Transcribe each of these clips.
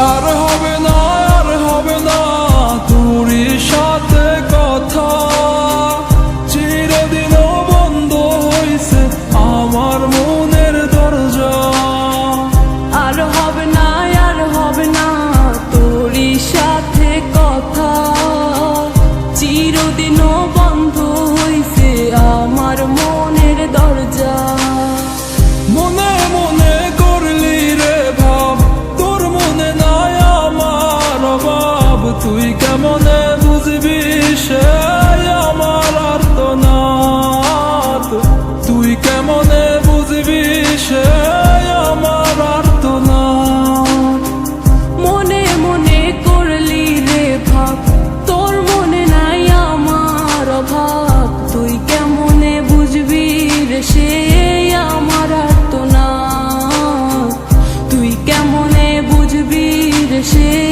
আর হবে কেমনে বুঝবি সে আমার আর্তনাদ তুই কেমনে বুঝবি সে আমার আর্তনাদ মনে মনে করলি রে ভাব, তোর মনে নাই আমার অভাব। তুই কেমনে বুঝবি সে আমার না তুই কেমনে বুঝবি সে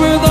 with the